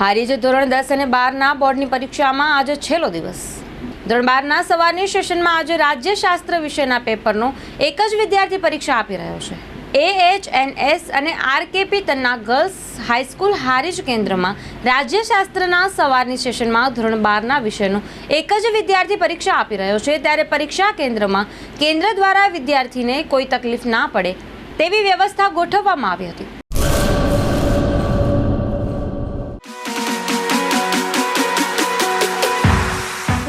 હારીજ ધોરણ દસ અને બારના બોર્ડની પરીક્ષામાં આજે છેલ્લો દિવસ. ધોરણ બારના સવારની સેશનમાં આજે રાજ્યશાસ્ત્ર વિષયના પેપરનો એક જ વિદ્યાર્થી પરીક્ષા આપી રહ્યો છે. એએચએનએસ અને RKP Tanna girls high school Harij કેન્દ્રમાં રાજ્યશાસ્ત્રના સવારની સેશનમાં ધોરણ બારના વિષયનો એક જ વિદ્યાર્થી પરીક્ષા આપી રહ્યો છે. ત્યારે પરીક્ષા કેન્દ્રમાં કેન્દ્ર દ્વારા વિદ્યાર્થીને કોઈ તકલીફ ના પડે તેવી વ્યવસ્થા ગોઠવવામાં આવી હતી.